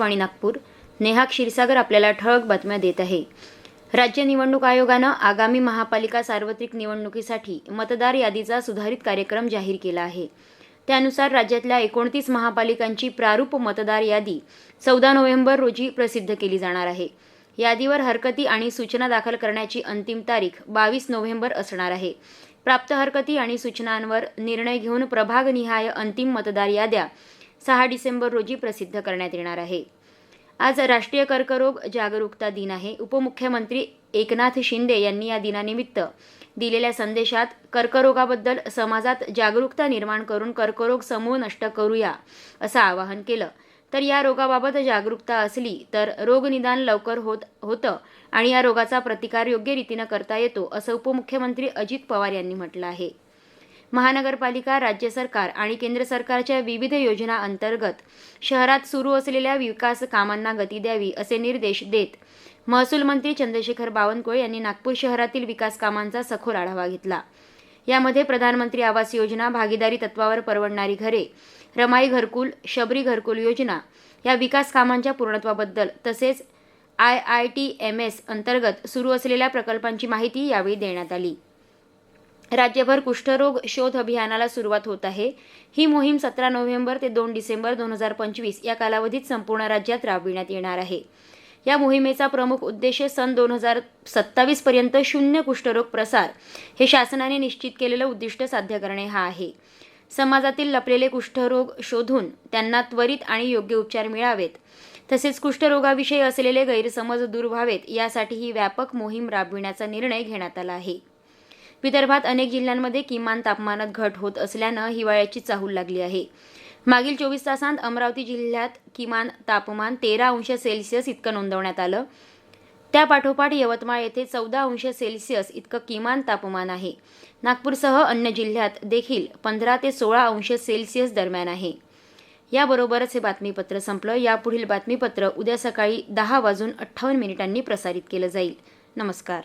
वाणी नागपूर नेहा क्षीरसागर आपल्याला ठळक बातम्या देत आहे. राज्य निवडणूक आयोगानं आगामी महापालिका सार्वत्रिक निवडणुकीसाठी मतदार यादीचा सुधारित कार्यक्रम जाहीर केला आहे. त्यानुसार राज्यातल्या एकोणतीस महापालिकांची प्रारूप मतदार यादी चौदा नोव्हेंबर रोजी प्रसिद्ध केली जाणार आहे. यादीवर हरकती आणि सूचना दाखल करण्याची अंतिम तारीख बावीस नोव्हेंबर असणार आहे. प्राप्त हरकती आणि सूचनांवर निर्णय घेऊन प्रभागनिहाय अंतिम मतदार याद्या सहा डिसेंबर रोजी प्रसिद्ध करण्यात येणार आहे. आज राष्ट्रीय कर्करोग जागरूकता दिन आहे. उपमुख्यमंत्री एकनाथ शिंदे यांनी या दिनानिमित्त दिलेल्या संदेशात कर्करोगाबद्दल समाजात जागरूकता निर्माण करून कर्करोग समूळ नष्ट करूया असं आवाहन केलं. तर या रोगाबाबत जागरूकता असली तर रोगनिदान लवकर होत होतं आणि या रोगाचा प्रतिकार योग्य रीतीनं करता येतो असं उपमुख्यमंत्री अजित पवार यांनी म्हटलं आहे. महानगरपालिका राज्य सरकार आणि केंद्र सरकारच्या विविध योजना अंतर्गत शहरात सुरू असलेल्या विकास कामांना गती द्यावी असे निर्देश देत महसूल मंत्री चंद्रशेखर बावनकुळे यांनी नागपूर शहरातील विकास कामांचा सखोल आढावा घेतला. यामध्ये प्रधानमंत्री आवास योजना भागीदारी तत्वावर परवडणारी घरे रमाई घरकुल शबरी घरकुल योजना या विकास कामांच्या पूर्णत्वाबद्दल तसेच I I T M S अंतर्गत सुरू असलेल्या प्रकल्पांची माहिती यावेळी देण्यात आली. राज्यभर कुष्ठरोग शोध अभियानाला सुरुवात होत आहे. ही मोहीम सतरा नोव्हेंबर ते दोन डिसेंबर दोन हजार पंचवीस या कालावधीत संपूर्ण राज्यात राबविण्यात येणार आहे. या मोहिमेचा प्रमुख उद्देश सन दोन हजार सत्तावीस पर्यंत शून्य कुष्ठरोग प्रसार हे शासनाने निश्चित केलेलं उद्दिष्ट साध्य करणे हा आहे. समाजातील लपलेले कुष्ठरोग शोधून त्यांना त्वरित आणि योग्य उपचार मिळावेत. तसेच कुष्ठरोगाविषयी असलेले गैरसमज दूर व्हावेत यासाठी ही व्यापक मोहीम राबविण्याचा निर्णय घेण्यात आला आहे. विदर्भात अनेक जिल्ह्यांमध्ये किमान तापमानात घट होत असल्यानं हिवाळ्याची चाहूल लागली आहे. मागील चोवीस तासांत अमरावती जिल्ह्यात किमान तापमान तेरा अंश सेल्सिअस इतकं नोंदवण्यात आलं. त्यापाठोपाठ यवतमाळ येथे चौदा अंश सेल्सिअस इतकं किमान तापमान आहे. नागपूरसह अन्य जिल्ह्यात देखील पंधरा ते सोळा अंश सेल्सिअस दरम्यान आहे. याबरोबरच हे बातमीपत्र संपलं. यापुढील बातमीपत्र उद्या सकाळी दहा वाजून अठ्ठावन्न मिनिटांनी प्रसारित केलं जाईल. नमस्कार.